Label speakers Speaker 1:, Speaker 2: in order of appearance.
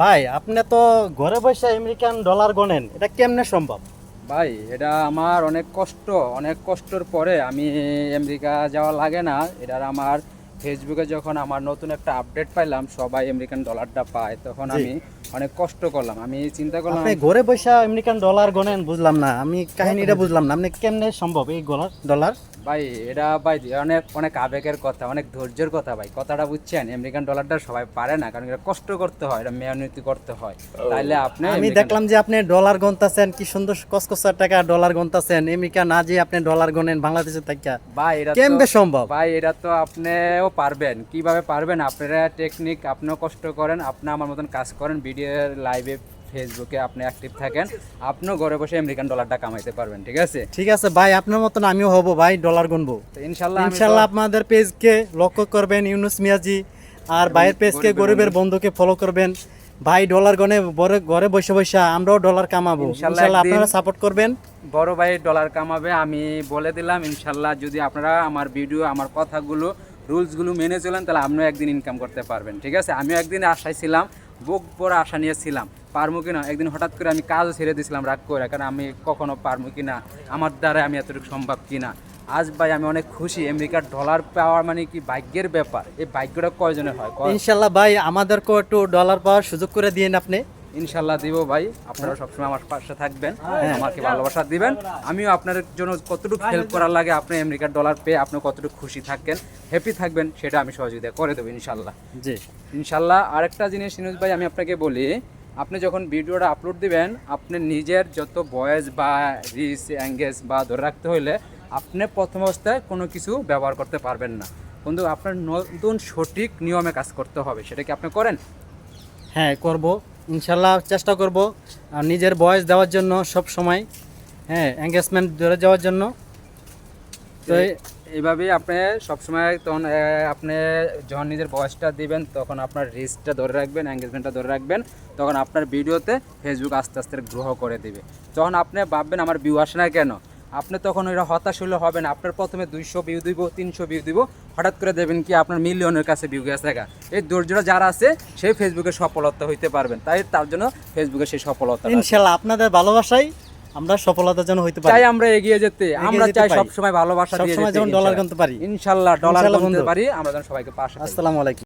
Speaker 1: ভাই আপনি তো ঘরে বসে আমেরিকান ডলার গনেন এটা কেমনে সম্ভব?
Speaker 2: ভাই এটা আমার অনেক কষ্ট অনেক কষ্টর পরে আমি আমেরিকা যাওয়া লাগে না। এটার আমার ফেসবুকে যখন আমার নতুন একটা আপডেট পাইলাম সবাই আমেরিকান ডলারটা পায় তখন আমি অনেক কষ্ট করলাম। আমি চিন্তা করলাম
Speaker 1: আপনি ঘরে বসে আমেরিকান ডলার গনেন বুঝলাম না। আমি কাহিনীটা বুঝলাম না। আপনি কেমনে সম্ভব এই ডলার?
Speaker 2: ভাই এটা ভাই অনেক অনেক আবেগের কথা অনেক ধৈর্যের কথা ভাই। কথাটা বুঝছেন? আমেরিকান ডলারটা সবাই পারে না কারণ এটা কষ্ট করতে হয় এটা মেহনতি করতে হয়। তাইলে আপনি
Speaker 1: আমি দেখলাম যে আপনি ডলার গনতাছেন কি সুন্দর কসকসার টাকা ডলার গনতাছেন। আমেরিকা না যে আপনি ডলার গনেন বাংলাদেশে থাকা।
Speaker 2: ভাই এটা
Speaker 1: কেমনে সম্ভব?
Speaker 2: ভাই এটা তো আপনিও পারবেন। কীভাবে পারবেন? আপনারা টেকনিক আপনিও কষ্ট করেন আপনি আমার মতন কাজ করেন ভিডিও লাইভে ফেসবুকে আপনি অ্যাক্টিভ থাকেন আপনিও ঘরে বসে আমেরিকান ডলারটা কামাইতে পারবেন ঠিক আছে?
Speaker 1: ঠিক আছে ভাই আপনার মতন আমিও হব ভাই ডলার গনবো।
Speaker 2: ইনশাল্লাহ
Speaker 1: ইনশাল্লাহ আপনাদের পেজকে লক্ষ্য করবেন ইউনুস মিয়াজি আর ভাইয়ের পেজকে
Speaker 2: গরিবের
Speaker 1: বন্ধুকে ফলো করবেন। ভাই ডলার গনে ঘরে বসে বসে আমরাও ডলার কামাবো।
Speaker 2: ইনশাল্লাহ
Speaker 1: আপনারা সাপোর্ট করবেন।
Speaker 2: বড় ভাই ডলার কামাবে আমি বলে দিলাম ইনশাল্লাহ যদি আপনারা আমার ভিডিও আমার কথাগুলো রুলসগুলো মেনে চলেন তাহলে আপনিও একদিন ইনকাম করতে পারবেন ঠিক আছে? আমিও একদিন আশায় ছিলাম বুক পরে আশা নিয়েছিলাম পারব কিনা? একদিন হঠাৎ করে আমি কাজও ছেড়ে দিয়েছিলাম রাগ করে কারণ আমি কখনো পারব কিনা? আমার দ্বারা আমি এতটুকু সম্ভব কিনা? আজ ভাই আমি অনেক খুশি আমেরিকার ডলার পাওয়ার মানে কি ভাগ্যের ব্যাপার? এই ভাগ্যটা কয়জনের হয়?
Speaker 1: ইনশাল্লাহ ভাই আমাদেরকেও একটু ডলার পাওয়ার সুযোগ করে দিন আপনি।
Speaker 2: ইনশাল্লাহ দিব ভাই আপনারা সবসময় আমার পাশে থাকবেন আমাকে ভালোবাসা দিবেন। আমিও আপনার জন্য কতটুকু হেল্প করার লাগে আপনি আমেরিকার ডলার পেয়ে আপনি কতটুকু খুশি থাকেন হ্যাপি থাকবেন সেটা আমি সহযোগিতা করে দেবো ইনশাল্লাহ।
Speaker 1: জি।
Speaker 2: ইনশাল্লাহ আরেকটা জিনিস সিনুজ ভাই আমি আপনাকে বলি আপনি যখন ভিডিওটা আপলোড দিবেন, আপনি নিজের যত বয়েস বা রিস অ্যাঙ্গেজ বা ধরে রাখতে হইলে আপনি প্রথম অবস্থায় কোনো কিছু ব্যবহার করতে পারবেন না। কিন্তু আপনার নতুন সঠিক নিয়মে কাজ করতে হবে, সেটা কি আপনি করেন?
Speaker 1: হ্যাঁ করব। ইনশাল্লাহ চেষ্টা করব। আর নিজের বয়স দেওয়ার জন্য সব সময় হ্যাঁ এঙ্গেজমেন্ট ধরে যাওয়ার জন্য। তো
Speaker 2: এইভাবেই আপনি সবসময় তখন আপনি যখন নিজের বয়সটা দিবেন, তখন আপনার রিস্কটা ধরে রাখবেন এঙ্গেজমেন্টটা ধরে রাখবেন, তখন আপনার ভিডিওতে ফেসবুক আস্তে আস্তে গ্রহ করে দিবে। যখন আপনি ভাববেন আমার ভিউ আসে না কেন, আপনি তখন ওইটা হতাশ হলে হবে না, আপনার প্রথমে দুইশো ভিউ দিব, তিনশো ভিউ দিব, হঠাৎ করে দেবেন কি আপনার মিলিয়নের কাছে ভিউ গেছে, দেখা। এই ধৈর্যটা যারা আছে, সেই ফেসবুকে সফলতা হইতে পারবেন, তাই তার জন্য ফেসবুকে সেই সফলতা
Speaker 1: ইনশাল্লাহ, আপনাদের ভালোবাসাই আমরা সফলতা যেন হইতে পারি।
Speaker 2: চাই আমরা এগিয়ে যেতে আমরা চাই
Speaker 1: সব
Speaker 2: সময় ভালোবাসা দিয়ে যেতে
Speaker 1: সব সময়
Speaker 2: যেন ডলার
Speaker 1: গুনতে পারি।
Speaker 2: ইনশাআল্লাহ ডলার গুনতে পারি আমরা যেন সবাইকে পাশে
Speaker 1: আসসালামু আলাইকুম।